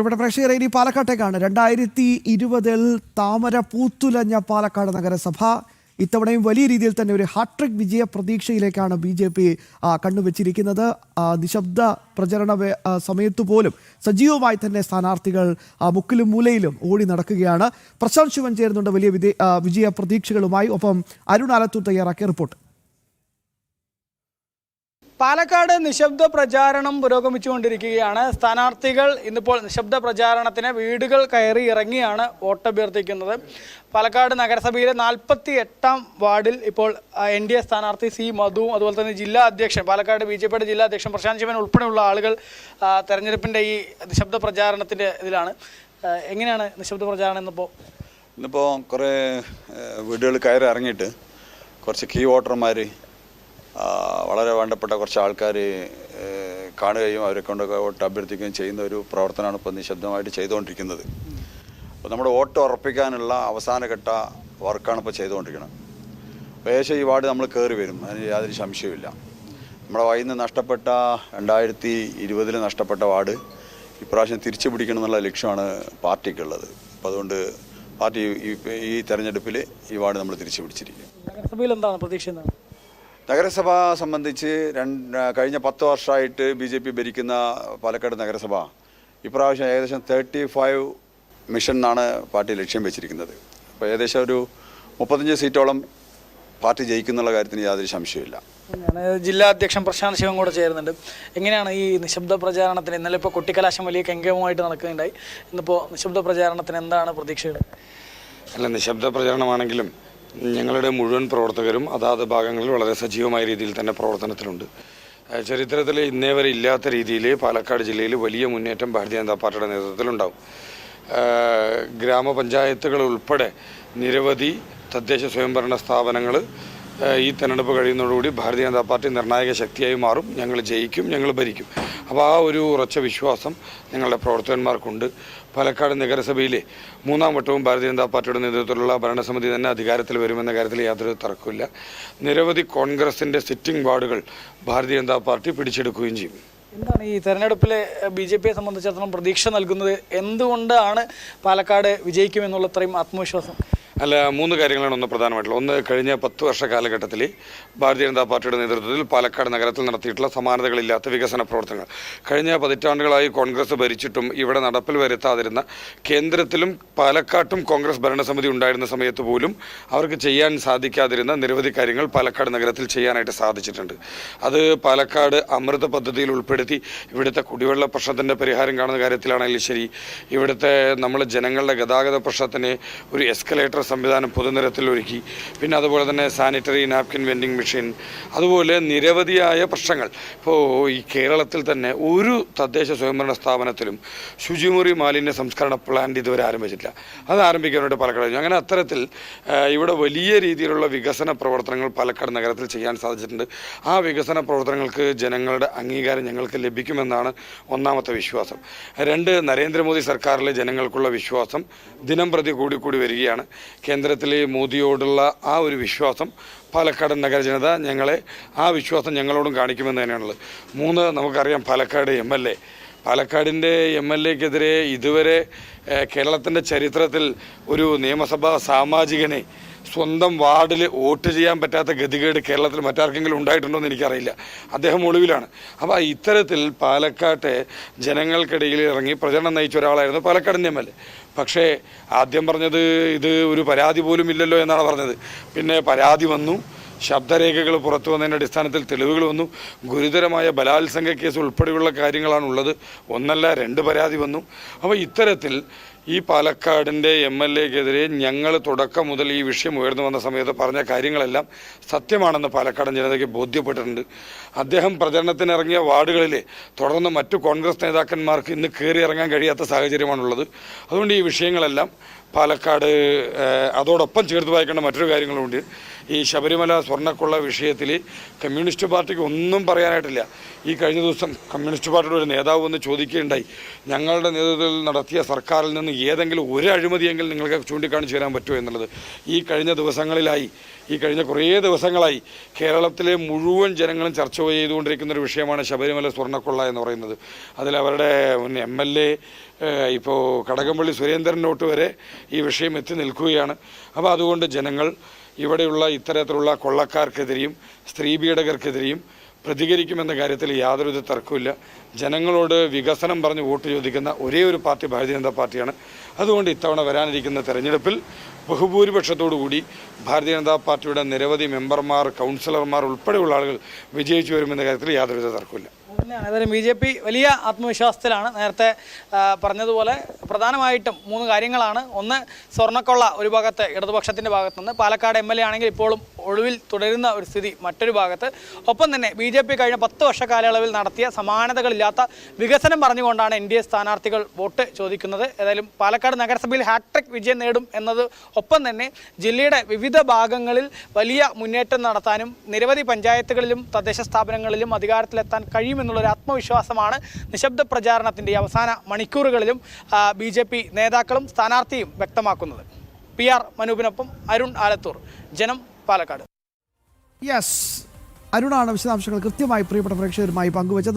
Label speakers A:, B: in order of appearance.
A: ഇവിടെ പ്രേക്ഷകരെ ഇനി പാലക്കാട്ടേക്കാണ്. രണ്ടായിരത്തി ഇരുപതിൽ താമര പൂത്തുലഞ്ഞ പാലക്കാട് നഗരസഭ ഇത്തവണയും വലിയ രീതിയിൽ തന്നെ ഒരു ഹാട്രിക് വിജയ പ്രതീക്ഷയിലേക്കാണ് ബി ജെ പി കണ്ണുവച്ചിരിക്കുന്നത്. നിശബ്ദ പ്രചരണ സമയത്തു പോലും സജീവമായി തന്നെ സ്ഥാനാർത്ഥികൾ മുക്കിലും മൂലയിലും ഓടി നടക്കുകയാണ്. പ്രശാന്ത് ശിവൻ ചേരുന്നുണ്ട് വലിയ വിജയ പ്രതീക്ഷകളുമായി. ഒപ്പം അരുൺ ആലത്തൂർ തയ്യാറാക്കിയ റിപ്പോർട്ട്.
B: പാലക്കാട് നിശബ്ദ പ്രചാരണം പുരോഗമിച്ചുകൊണ്ടിരിക്കുകയാണ്. സ്ഥാനാർത്ഥികൾ ഇന്നിപ്പോൾ നിശബ്ദ പ്രചാരണത്തിന് വീടുകൾ കയറി ഇറങ്ങിയാണ് വോട്ടഭ്യർത്ഥിക്കുന്നത്. പാലക്കാട് നഗരസഭയിലെ നാൽപ്പത്തി എട്ടാം വാർഡിൽ ഇപ്പോൾ എൻ ഡി എ സ്ഥാനാർത്ഥി സി മധുവും അതുപോലെ തന്നെ ജില്ലാ അധ്യക്ഷൻ പാലക്കാട് ബി ജെ പിയുടെ ജില്ലാ അധ്യക്ഷൻ പ്രശാന്ത് ശിവൻ ഉൾപ്പെടെയുള്ള ആളുകൾ തെരഞ്ഞെടുപ്പിന്റെ ഈ നിശബ്ദ പ്രചാരണത്തിന്റെ ഇതിലാണ്. എങ്ങനെയാണ് നിശബ്ദ പ്രചാരണം ഇന്നിപ്പോൾ
C: ഇന്നിപ്പോൾ കുറേ വീടുകൾ കയറി ഇറങ്ങിയിട്ട് കുറച്ച് കീ വോട്ടർമാർ വളരെ വേണ്ടപ്പെട്ട കുറച്ച് ആൾക്കാർ കാണുകയും അവരെ കൊണ്ടൊക്കെ വോട്ട് അഭ്യർത്ഥിക്കുകയും ചെയ്യുന്ന ഒരു പ്രവർത്തനമാണ് ഇപ്പോൾ നിശബ്ദമായിട്ട് ചെയ്തുകൊണ്ടിരിക്കുന്നത്. അപ്പോൾ നമ്മുടെ വോട്ട് ഉറപ്പിക്കാനുള്ള അവസാനഘട്ട വർക്കാണ് ഇപ്പോൾ ചെയ്തുകൊണ്ടിരിക്കുന്നത്. ഏകദേശം ഈ വാർഡ് നമ്മൾ കയറി വരും അതിന് യാതൊരു സംശയമില്ല നമ്മുടെ വൈകുന്ന നഷ്ടപ്പെട്ട രണ്ടായിരത്തി ഇരുപതിൽ നഷ്ടപ്പെട്ട വാർഡ് ഇപ്രാവശ്യം തിരിച്ചു പിടിക്കണം എന്നുള്ള ലക്ഷ്യമാണ് പാർട്ടിക്കുള്ളത്. അപ്പോൾ അതുകൊണ്ട് പാർട്ടി ഈ തെരഞ്ഞെടുപ്പിൽ ഈ വാർഡ് നമ്മൾ തിരിച്ചു പിടിച്ചിരിക്കും
B: നഗരസഭയിൽ എന്താണ് പ്രതീക്ഷ
C: നഗരസഭ സംബന്ധിച്ച് രണ്ട് കഴിഞ്ഞ പത്ത് വർഷമായിട്ട് ബി ജെ പി ഭരിക്കുന്ന പാലക്കാട് നഗരസഭ ഇപ്രാവശ്യം ഏകദേശം തേർട്ടി ഫൈവ് മിഷൻ എന്നാണ് പാർട്ടി ലക്ഷ്യം വെച്ചിരിക്കുന്നത്. അപ്പോൾ ഏകദേശം ഒരു മുപ്പത്തഞ്ച് സീറ്റോളം പാർട്ടി ജയിക്കുന്നുള്ള കാര്യത്തിന് യാതൊരു സംശയമില്ല
B: ഞാൻ ജില്ലാ അധ്യക്ഷൻ പ്രശാന്ത് ശിവൻ കൂടെ ചേരുന്നുണ്ട്. എങ്ങനെയാണ് ഈ നിശബ്ദ പ്രചാരണത്തിന് ഇന്നലെ ഇപ്പോൾ കൊട്ടിക്കലാശം വലിയ കെങ്കേമമായിട്ട് നടക്കുകയുണ്ടായി. ഇന്നിപ്പോൾ നിശബ്ദ പ്രചാരണത്തിന് എന്താണ് പ്രതീക്ഷകൾ?
D: അല്ല നിശബ്ദ പ്രചരണമാണെങ്കിലും ഞങ്ങളുടെ മുഴുവൻ പ്രവർത്തകരും അതാത് ഭാഗങ്ങളിൽ വളരെ സജീവമായ രീതിയിൽ തന്നെ പ്രവർത്തനത്തിലുണ്ട്. ചരിത്രത്തിൽ ഇന്നേ വരെ ഇല്ലാത്ത രീതിയിൽ പാലക്കാട് ജില്ലയിൽ വലിയ മുന്നേറ്റം ഭാരതീയ ജനതാ പാർട്ടിയുടെ നേതൃത്വത്തിലുണ്ടാവും. ഗ്രാമപഞ്ചായത്തുകൾ ഉൾപ്പെടെ നിരവധി തദ്ദേശ സ്വയംഭരണ സ്ഥാപനങ്ങൾ ഈ തെരഞ്ഞെടുപ്പ് കഴിയുന്നതോടുകൂടി ഭാരതീയ ജനതാ പാർട്ടി നിർണായക ശക്തിയായി മാറും. ഞങ്ങൾ ജയിക്കും ഞങ്ങൾ ഭരിക്കും. അപ്പോൾ ആ ഒരു ഉറച്ച വിശ്വാസം ഞങ്ങളുടെ പ്രവർത്തകന്മാർക്കുണ്ട്. പാലക്കാട് നഗരസഭയിലെ മൂന്നാം വട്ടവും ഭാരതീയ ജനതാ പാർട്ടിയുടെ നേതൃത്വത്തിലുള്ള ഭരണസമിതി തന്നെ അധികാരത്തിൽ വരുമെന്ന കാര്യത്തിൽ യാതൊരു തർക്കമില്ല നിരവധി കോൺഗ്രസിന്റെ സിറ്റിംഗ് വാർഡുകൾ ഭാരതീയ ജനതാ പാർട്ടി പിടിച്ചെടുക്കുകയും ചെയ്യും.
B: എന്താണ് ഈ തെരഞ്ഞെടുപ്പിലെ ബി ജെ പിയെ സംബന്ധിച്ചിടത്തോളം പ്രതീക്ഷ നൽകുന്നത്? എന്തുകൊണ്ടാണ് പാലക്കാട് വിജയിക്കുമെന്നുള്ള അത്രയും ആത്മവിശ്വാസം?
D: അല്ല മൂന്ന് കാര്യങ്ങളാണ് ഒന്ന് പ്രധാനമായിട്ടുള്ളത്. ഒന്ന് കഴിഞ്ഞ പത്ത് വർഷ കാലഘട്ടത്തിൽ ഭാരതീയ ജനതാ പാർട്ടിയുടെ നേതൃത്വത്തിൽ പാലക്കാട് നഗരത്തിൽ നടത്തിയിട്ടുള്ള സമാനതകളില്ലാത്ത വികസന പ്രവർത്തനങ്ങൾ. കഴിഞ്ഞ പതിറ്റാണ്ടുകളായി കോൺഗ്രസ് ഭരിച്ചിട്ടും ഇവിടെ നടപ്പിൽ വരുത്താതിരുന്ന കേന്ദ്രത്തിലും പാലക്കാട്ടും കോൺഗ്രസ് ഭരണസമിതി ഉണ്ടായിരുന്ന സമയത്ത് പോലും അവർക്ക് ചെയ്യാൻ സാധിക്കാതിരുന്ന നിരവധി കാര്യങ്ങൾ പാലക്കാട് നഗരത്തിൽ ചെയ്യാനായിട്ട് സാധിച്ചിട്ടുണ്ട്. അത് പാലക്കാട് അമൃത പദ്ധതിയിൽ ഉൾപ്പെടുത്തി ഇവിടുത്തെ കുടിവെള്ള പ്രശ്നത്തിന്റെ പരിഹാരം കാണുന്ന കാര്യത്തിലാണെങ്കിലും ശരി. ഇവിടുത്തെ നമ്മൾ ജനങ്ങളുടെ ഗതാഗത പ്രശ്നത്തിന് ഒരു എസ്കലേറ്റർ സംവിധാനം പൊതുനിരത്തിൽ ഒരുക്കി പിന്നെ അതുപോലെ തന്നെ സാനിറ്ററി നാപ്കിൻ വെൻഡിങ് മെഷീൻ അതുപോലെ നിരവധിയായ പ്രശ്നങ്ങൾ. ഇപ്പോൾ ഈ കേരളത്തിൽ തന്നെ ഒരു തദ്ദേശ സ്വയംഭരണ സ്ഥാപനത്തിലും ശുചിമുറി മാലിന്യ സംസ്കരണ പ്ലാന്റ് ഇതുവരെ ആരംഭിച്ചിട്ടില്ല. അത് ആരംഭിക്കാനായിട്ട് പാലക്കാട് കഴിഞ്ഞു അങ്ങനെ അത്തരത്തിൽ ഇവിടെ വലിയ രീതിയിലുള്ള വികസന പ്രവർത്തനങ്ങൾ പാലക്കാട് നഗരത്തിൽ ചെയ്യാൻ സാധിച്ചിട്ടുണ്ട്. ആ വികസന പ്രവർത്തനങ്ങൾക്ക് ജനങ്ങളുടെ അംഗീകാരം ഞങ്ങൾക്ക് ലഭിക്കുമെന്നാണ് ഒന്നാമത്തെ വിശ്വാസം. രണ്ട് നരേന്ദ്രമോദി സർക്കാരിലെ ജനങ്ങൾക്കുള്ള വിശ്വാസം ദിനം പ്രതി കൂടിക്കൂടി കൂടി വരികയാണ്. കേന്ദ്രത്തിലെ മോദിയോടുള്ള ആ ഒരു വിശ്വാസം പാലക്കാട് നഗര ജനത ഞങ്ങളെ ആ വിശ്വാസം ഞങ്ങളോടും കാണിക്കുമെന്ന് തന്നെയാണുള്ളത്. മൂന്ന് നമുക്കറിയാം പാലക്കാട് എം എൽ എ പാലക്കാടിന്റെ എം എൽ എക്കെതിരെ ഇതുവരെ കേരളത്തിന്റെ ചരിത്രത്തിൽ ഒരു നിയമസഭാ സാമാജികനെ സ്വന്തം വാർഡിൽ വോട്ട് ചെയ്യാൻ പറ്റാത്ത ഗതികേട് കേരളത്തിൽ മറ്റാർക്കെങ്കിലും ഉണ്ടായിട്ടുണ്ടോ എന്ന് എനിക്കറിയില്ല. അദ്ദേഹം ഒളിവിലാണ്. അപ്പോൾ ഇത്തരത്തിൽ പാലക്കാട്ടെ ജനങ്ങൾക്കിടയിൽ ഇറങ്ങി പ്രചരണം നയിച്ച ഒരാളായിരുന്നു പാലക്കാടിന്റെ എം എൽ പക്ഷേ ആദ്യം പറഞ്ഞത് ഇത് ഒരു പരാതി പോലും ഇല്ലല്ലോ എന്നാണ് പറഞ്ഞത്. പിന്നെ പരാതി വന്നു. ശബ്ദരേഖകൾ പുറത്തു വന്നതിന്റെ അടിസ്ഥാനത്തിൽ തെളിവുകൾ വന്നു. ഗുരുതരമായ ബലാത്സംഗ കേസ് ഉൾപ്പെടെയുള്ള കാര്യങ്ങളാണ് ഉള്ളത് ഒന്നല്ല രണ്ട് പരാതി വന്നു. അപ്പോൾ ഇത്തരത്തിൽ ഈ പാലക്കാടിന്റെ എം എൽ എക്കെതിരെ ഞങ്ങൾ തുടക്കം മുതൽ ഈ വിഷയം ഉയർന്നു വന്ന സമയത്ത് പറഞ്ഞ കാര്യങ്ങളെല്ലാം സത്യമാണെന്ന് പാലക്കാടൻ ജനതയ്ക്ക് ബോധ്യപ്പെട്ടിട്ടുണ്ട്. അദ്ദേഹം പ്രചരണത്തിനിറങ്ങിയ വാർഡുകളിൽ തുടർന്ന് മറ്റു കോൺഗ്രസ് നേതാക്കന്മാർക്ക് ഇന്ന് കയറി ഇറങ്ങാൻ കഴിയാത്ത സാഹചര്യമാണുള്ളത്. അതുകൊണ്ട് ഈ വിഷയങ്ങളെല്ലാം പാലക്കാട് അതോടൊപ്പം ചേർത്ത് വായിക്കേണ്ട മറ്റൊരു കാര്യങ്ങളുണ്ട്. ഈ ശബരിമല സ്വർണക്കൊള്ള വിഷയത്തിൽ കമ്മ്യൂണിസ്റ്റ് പാർട്ടിക്ക് ഒന്നും പറയാനായിട്ടില്ല. ഈ കഴിഞ്ഞ ദിവസം കമ്മ്യൂണിസ്റ്റ് പാർട്ടിയുടെ ഒരു നേതാവ് വന്ന് ചോദിക്കുകയുണ്ടായി ഞങ്ങളുടെ നേതൃത്വത്തിൽ നടത്തിയ സർക്കാരിൽ നിന്ന് ഏതെങ്കിലും ഒരു അഴിമതിയെങ്കിലും നിങ്ങൾക്ക് ചൂണ്ടിക്കാണിച്ചു തരാൻ പറ്റുമോ? എന്നുള്ളത്. ഈ കഴിഞ്ഞ ദിവസങ്ങളിലായി ഈ കഴിഞ്ഞ കുറേ ദിവസങ്ങളായി കേരളത്തിലെ മുഴുവൻ ജനങ്ങളും ചർച്ച ചെയ്തുകൊണ്ടിരിക്കുന്ന ഒരു വിഷയമാണ് ശബരിമല സ്വർണക്കൊള്ള എന്ന് പറയുന്നത്. അതിൽ അവരുടെ എം എൽ എ ഇപ്പോൾ കടകംപള്ളി സുരേന്ദ്രനോട്ട് വരെ ഈ വിഷയം എത്തി നിൽക്കുകയാണ്. അപ്പോൾ അതുകൊണ്ട് ജനങ്ങൾ ഇവിടെയുള്ള ഇത്തരത്തിലുള്ള കൊള്ളക്കാർക്കെതിരെയും സ്ത്രീ പീഡകർക്കെതിരെയും പ്രതികരിക്കുമെന്ന കാര്യത്തിൽ യാതൊരുവിധ തർക്കമില്ല ജനങ്ങളോട് വികസനം പറഞ്ഞ് വോട്ട് ചോദിക്കുന്ന ഒരേ ഒരു പാർട്ടി ഭാരതീയ ജനതാ പാർട്ടിയാണ്. അതുകൊണ്ട് ഇത്തവണ വരാനിരിക്കുന്ന തെരഞ്ഞെടുപ്പിൽ ബഹുഭൂരിപക്ഷത്തോടുകൂടി ഭാരതീയ ജനതാ പാർട്ടിയുടെ നിരവധി മെമ്പർമാർ കൗൺസിലർമാർ ഉൾപ്പെടെയുള്ള ആളുകൾ വിജയിച്ചു വരുമെന്ന കാര്യത്തിൽ യാതൊരുവിധ തർക്കമില്ല
B: ഏതായാലും ബി ജെ പി വലിയ ആത്മവിശ്വാസത്തിലാണ് നേരത്തെ പറഞ്ഞതുപോലെ പ്രധാനമായിട്ടും മൂന്ന് കാര്യങ്ങളാണ്. ഒന്ന് സ്വർണക്കൊള്ള ഒരു ഭാഗത്ത് ഇടതുപക്ഷത്തിന്റെ ഭാഗത്തുനിന്ന്. പാലക്കാട് എം എൽ എ ആണെങ്കിൽ ഇപ്പോഴും ഒളിവിൽ തുടരുന്ന ഒരു സ്ഥിതി മറ്റൊരു ഭാഗത്ത്. ഒപ്പം തന്നെ ബി ജെ പി കഴിഞ്ഞ പത്ത് വർഷ കാലയളവിൽ നടത്തിയ സമാനതകളില്ലാത്ത വികസനം പറഞ്ഞുകൊണ്ടാണ് എൻ ഡി എ സ്ഥാനാർത്ഥികൾ വോട്ട് ചോദിക്കുന്നത്. ഏതായാലും പാലക്കാട് നഗരസഭയിൽ ഹാട്രിക് വിജയം നേടും എന്നത് ഒപ്പം തന്നെ ജില്ലയുടെ വിവിധ ഭാഗങ്ങളിൽ വലിയ മുന്നേറ്റം നടത്താനും നിരവധി പഞ്ചായത്തുകളിലും തദ്ദേശ സ്ഥാപനങ്ങളിലും അധികാരത്തിലെത്താൻ കഴിയുമെന്നുള്ളൊരു ആത്മവിശ്വാസമാണ് നിശബ്ദ പ്രചാരണത്തിന്റെ അവസാന മണിക്കൂറുകളിലും ബി ജെ പി നേതാക്കളും സ്ഥാനാർത്ഥിയും വ്യക്തമാക്കുന്നത്. പി ആർ മനൂപിനൊപ്പം അരുൺ ആലത്തൂർ. ജനം പാലക്കാട്.
A: യെസ് അരുണാണ് വിശദാംശങ്ങൾ കൃത്യമായി പ്രിയപ്പെട്ട പ്രേക്ഷകരുമായി പങ്കുവച്ചത്.